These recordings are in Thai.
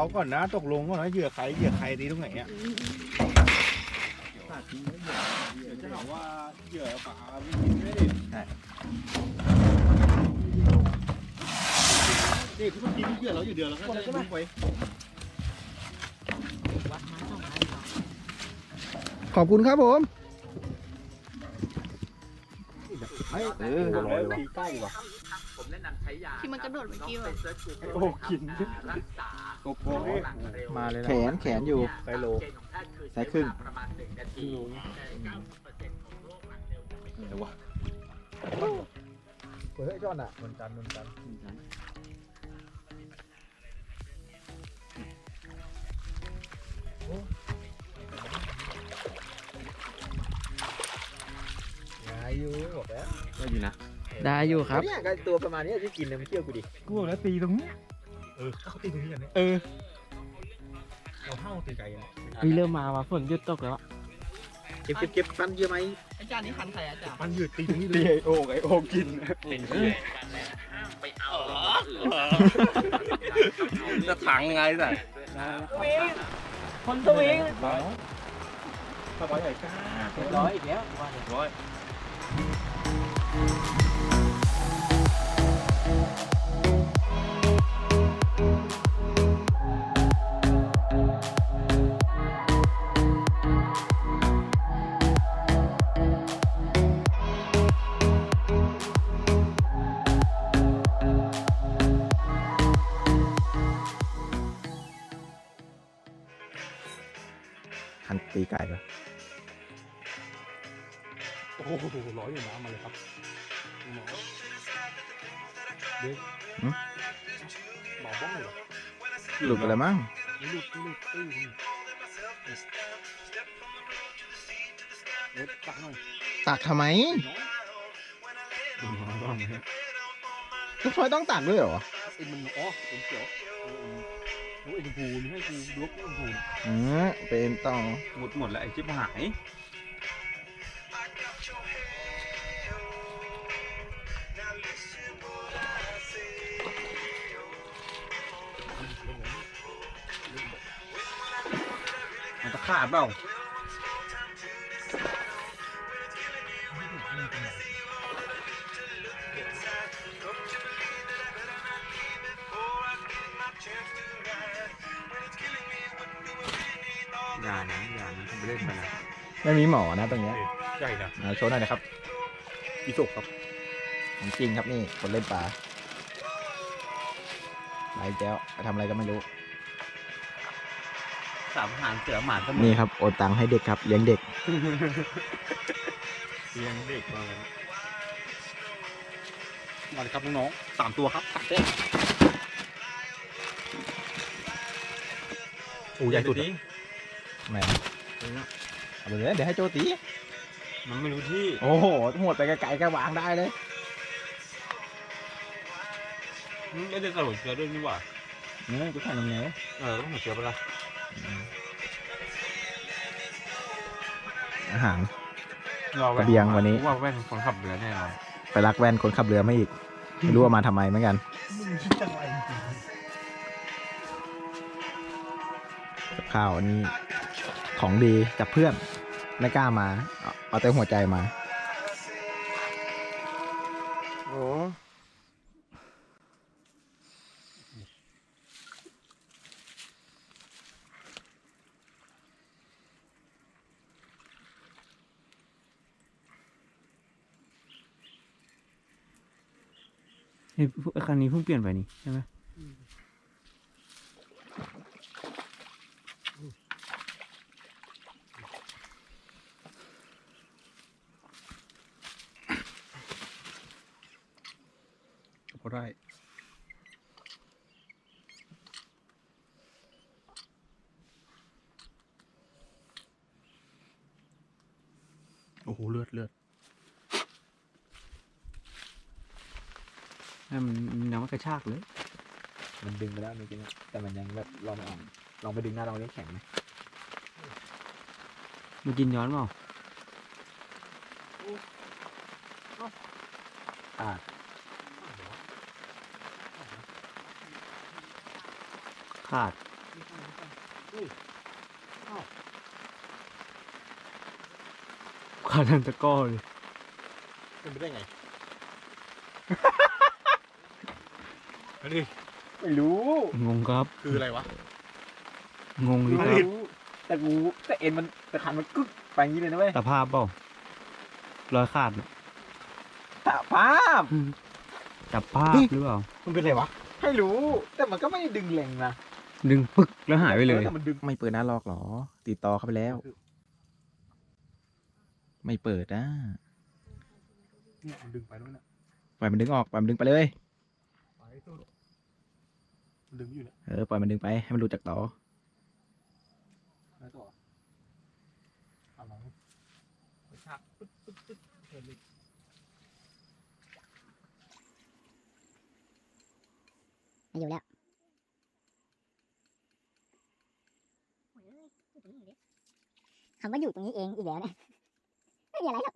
เขาก่อนนะตกลงก่อนนะเหยื่อใครเหยื่อใครดีตรงไหนอะเดี๋ยวจะหาว่าเหยื่อปลาไม่กินไม่ได้นี่คือเมื่อกี้เหยื่อเราอยู่เดือนแล้วก็จะลุกไปขอบคุณครับผมเออร้อยตีใกล้ว่ะผมแนะนำใช้ยาที่มันกระโดดเมื่อกี้ไปว่ะเซิร์ช Google โอ้กินรักษา โกโก้มาเลยแขนแขนอยู่ ไซโลเกณฑ์ของแพทย์คือสายครึ่งใช้เวลาประมาณหนึ่งนาทีเก้าสิบเปอร์เซ็นต์ของโรคหลังเร็วจะไม่เดี๋ยววะเฮ้ยจอนอะนนจันนนจันได้อยู่บอกแล้วก็อยู่นะได้อยู่ครับเนี่ยก็ตัวประมาณนี้ที่กินเนี่ยมันเที่ยวกูดิกูบอกแล้วตีตรงนี้ เออเขาตีตรงนี้กันเนี่ยเออเราห้าวตีไกลนะมีเริ่มมาว่ะฝนหยุดตกแล้วเก็บเก็บเก็บฟันเยอะไหมอาจารย์นี่คันใครอาจารย์ มันหยุดตีตรงนี้เลตียไอโอ่งไอโอ่งกินเป็นเพื่อนกันแล้วห้ามไปเอาจะถังไงสัตว์คนสวิงสบายใหญ่ก้าเรียบร้อยอีกแล้วร้อย โอ้โหร้อยอยู่น้ำมาเลยครับเด็กหมอบ้องเหรอหลุดไปแล้วมั้งหลุดหลุดตื้อเด็กตักหน่อยตักทำไมน้อยบ้างไหมทุกทอยต้องตักด้วยเหรอเอ็นมันอ๋อเอ็นเขียว โอ้เอ็นพูนให้กูดูว่าเอ็นพูอืมเป็นต่องหมดหมดแล้วไอ้ชิบหายมันจะขาดเปล่า ไม่มีหมอนะตรงเนี้ยใหญ่นะเอาโชว์หน่อยนะครับ อีสกครับของจริงครับนี่คนเล่นปลาไหลแจ้วไปทำอะไรก็ไม่รู้ สามหางเสือหมาเสมอนี่ครับโอนตังค์ให้เด็กครับเลี้ยงเด็ก เลี้ยงเด็กมาแล้วมาเลยครับน้องๆสามตัวครับสามเต้โอ้ใหญ่สุดอะแหม เอาไปเลยเดี๋ยวให้โจตี มันไม่รู้ที่โอ้โหหมดไปไกลๆก็วางได้เลยไม่ได้กระโดดเชือด้วยนี่หว่านี่กูถ่ายตรงไหนเออต้องหัวเชือไปละอาหาร รอแว่นเสบียงวันนี้ ว่าแว่นคนขับเรือแน่นอนไปรักแว่นคนขับเรือไม่อีก ไม่รู้ว่ามาทำไมเหมือนกันกับข้าวอันนี้ ของดีจากเพื่อนไม่กล้ามา เอาเอาแต่หัวใจมาโอ้ไอ้พวกไอ้คันนี้เพิ่งเปลี่ยนไปนี่ใช่ไหม ได้โอ้โห เลือดเลือดให้มันมันยังไม่กระชากเลย มันดึงไปแล้วเมื่อกี้เนี่ยแต่มันยังแบบลองไม่ออกลองไปดึงหน้าลองเลี้ยงแข็งไหมมันกินย้อนเปล่าอ่า ขาดนขาดันตะกร้อเลยเป็นไปได้ไง อันนี้ไม่รู้ งงครับ คืออะไรวะ งงเลยคไม่รับรู้ แต่กูแต่เอ็นมันแต่คันมันกึกไปอย่างนี้เลยนะเว้ยตะภาพเปล่ารอยขาดน่ะตาภาพจับภาพหรือเปล่า มันเป็นอะไรวะไม่รู้ แต่มันก็ไม่ได้ดึงแรงนะ ดึงปึกแล้วหายไปเลย แต่มันดึงไม่เปิดหน้าลอกหรอ ติดต่อเข้าไปแล้ว ไม่เปิดนะเนี่ยมันดึงไปแล้วเนี่ยปล่อยมันดึงออกปล่อยมันดึงไปเลย ไปสุดมันดึงอยู่เนี่ยเออปล่อยมันดึงไปให้มันหลุดจากต่อแล้วต่อเอาหลังไปชักปึ๊ดปึ๊ดปึ๊ดเห็นเลยไม่อยู่แล้ว คำว่าอยู่ตรงนี้เองอีกแล้วเนี่ยไม่มีอะไรหรอก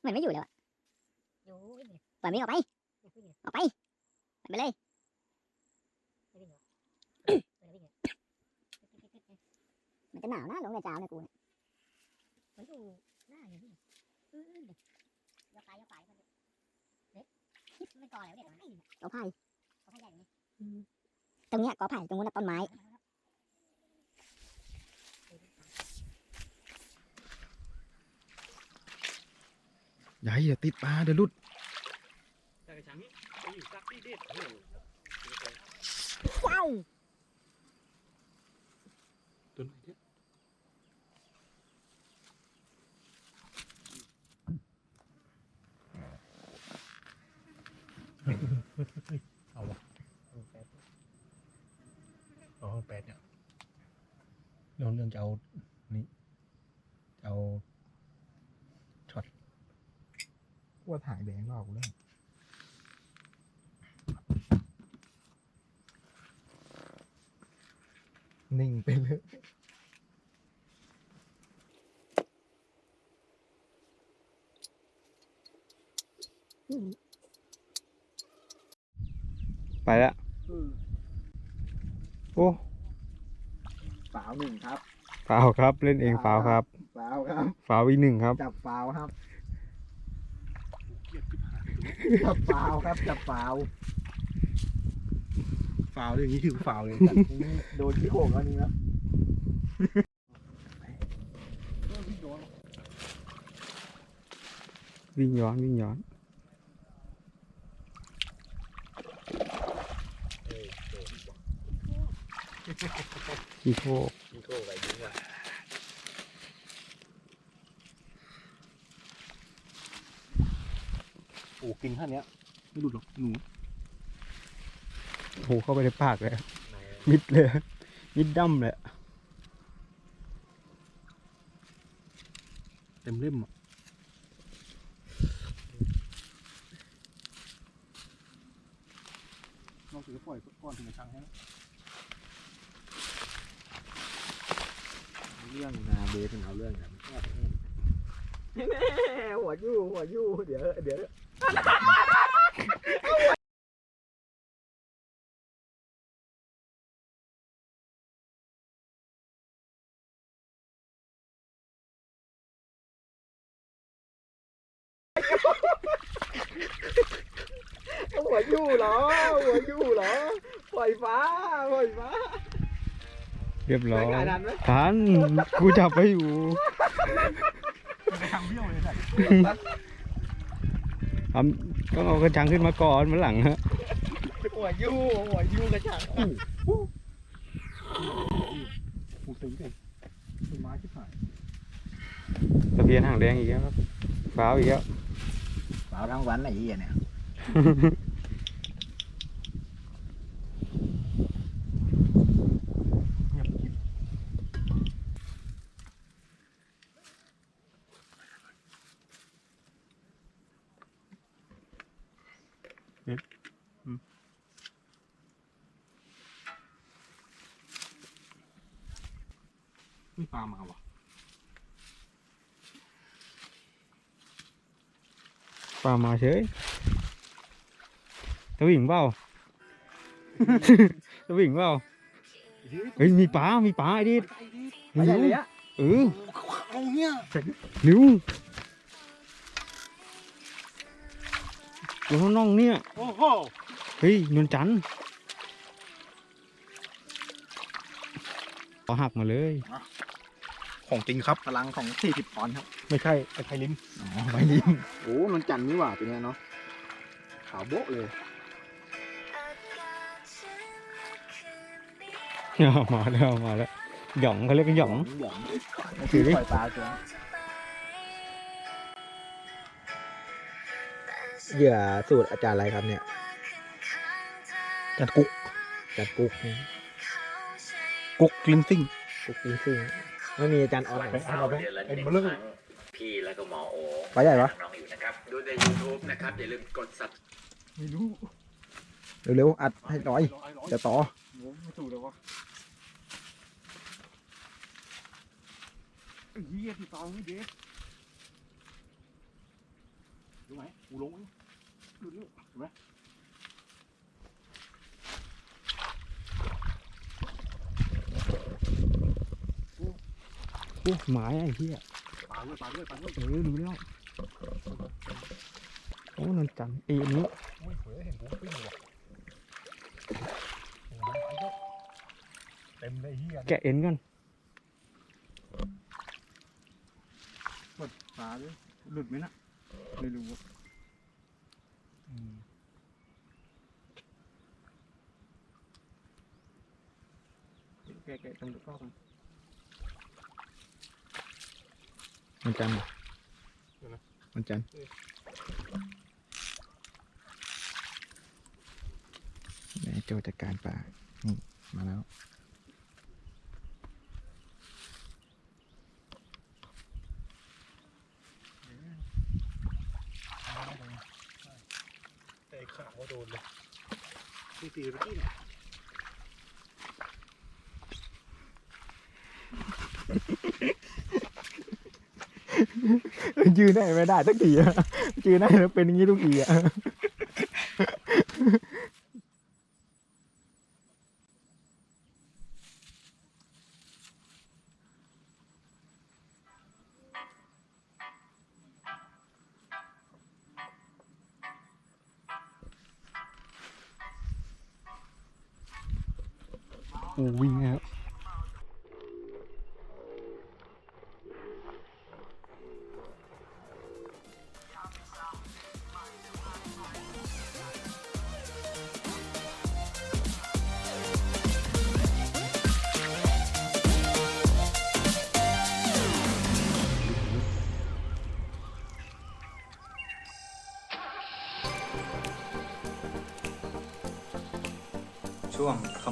เหมือนไม่อยู่แล้วอะปล่อยมันออกไป ออกไปปล่อยไปเลยมันจะหนาวนะลงแต่เช้าเนี่ยกูเนี่ยมันอยู่หน้าอย่างนี้อื้อยกไปยกไปเด็กไม่ก่ออะไรเด็กกอไผ่กอไผ่ใหญ่ไหมตรงเนี้ยกอไผ่ตรงนู้นนะต้นไม้ อย่าให้อย่าติดปลาเดี๋ยวหลุดแต่ฉันไปอยู่ซักที่เด็ดโอ้โหว้าวตัวไหนเนี่ยเอาวะอ๋อแปดเนี่ยเราเรื่องจะเอา นี่จะเอาช็อต ว่าถ่ายแดงรอบกูแล้ว นิ่งไปเลยไปแล้วโอ้ฝาวหนึ่งครับฟาวครับ เล่นเองฟาวครับฝาวครับฟาวอีกหนึ่งครับ จับฝาวครับเกลียดที่ผ่านจับฝาวครับ จับฝาว ฟาวอย่างนี้ถือฟาวเลย โดนที่โขกแล้วนี่นะวิ่งย้อนวิ่งย้อนอีโคกมีโก้ไปยิงอะโอ้กินแค่เนี้ยไม่หลุดหรอกหนู โอ้โหเข้าไปในปากเลยอะมิดเลยอะมิดดั้มเลยอะเต็มเล่มอะนอกจากจะปล่อยก้อนถึงจะชังให้นะเรื่องนาเบสมันเอาเรื่องนะหัวยู่หัวยู่เดี๋ยวเดี๋ยวหัวยู่เหรอ หัวยู่เหรอปล่ อยฟ้าปล่อยฟ้า เรียบร้อยได้ทันไหม ทันกูจับไปอยู่ไปทางเบี้ยวเลยนะทำต้องเอากระชังขึ้นมาก่อนมันหลังฮะหัวยู่หัวยู่กระชังปูตีเลยต้นไม้ที่ผ่านตะเพียนหางแดงอีกแล้วครับฟ้าวอีกแล้วเปล่าทั้งวันไอ้เหี้ยเนี่ย เงียบกิ๊บเด็ดอืมไม่ปลามาว่ะปลามาเฉยตะวิ่งเปล่า ตะวิ่งเปล่าไเฮ้ยมีปลา มีปลาไอ้ดิไม่ใช่เลยอะเออเอาเนี่ยเร็วตัวน้องๆเนี่ย โอ้โห เฮ้ยนวลจันทร์ขอหักมาเลย ของจริงครับ พลังของสี่สิบปอนด์ครับ ไม่ใช่ไอ้ไพลิมอ๋อไม่ริมโอ้นนจันทร์นี่หว่าเป็นไงเนาะขาวโบ๊ะเลยเอามาแล้วเอามาแล้วหยองเขาเรียกกันหยอง หยองถือดิ ปล่อยปลาเสียเหยื่อสูตรอาจารย์อะไรครับเนี่ยจัดกุ๊กจัดกุ๊กนี่กุ๊กลินซิ่งกุ๊กจริงๆ ไม่มีอาจารย์ออสไปเอาเราไปไอ้เบลเลอร์พี่แล้วก็หมอโอปใหญ่ปะน้องอยู่นะครับ ดูใน YouTube นะครับอย่าลืมกด subscribe ไม่รู้เร็วๆอัดให้ร้อยจะต่อไม่ถูกเลยวะไอ้เหี้ยที่ตองนี่เด็กรู้ไหมกูลงหลุดแล้วเห็นไหม โอ้หมายไอ้เหี้ยปลาด้วยปลาด้วยปลาด้วยเออรู้แล้วโอ้นวลจันทร์ไอ้อันนี้โอ้ยเฮ้ยเห็นกูปิ้งเลยว่ะโอ้โหไอ้ก็เต็มเลยไอ้เหี้ยแกะเอ็นกันปลาด้วยหลุดไหมนะไม่รู้อะอืมแกะแกะตรงตะกร้อกัน นนจันทร์นนจันทร์ไหนโจจัดการปลานี่มาแล้ว แต่ไอ้ข่าวว่าโดนเลยตีตีไปที่เนี่ย ยืนได้ไม่ได้สักทีอะยืนได้แล้วเป็นอย่างนี้ทุกทีอะโอ้วิ่งแล้ว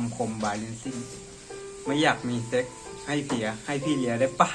ำคมบายลินซิ่ง ไม่อยากมีเซ็กให้เสียให้พี่เลียได้ปะ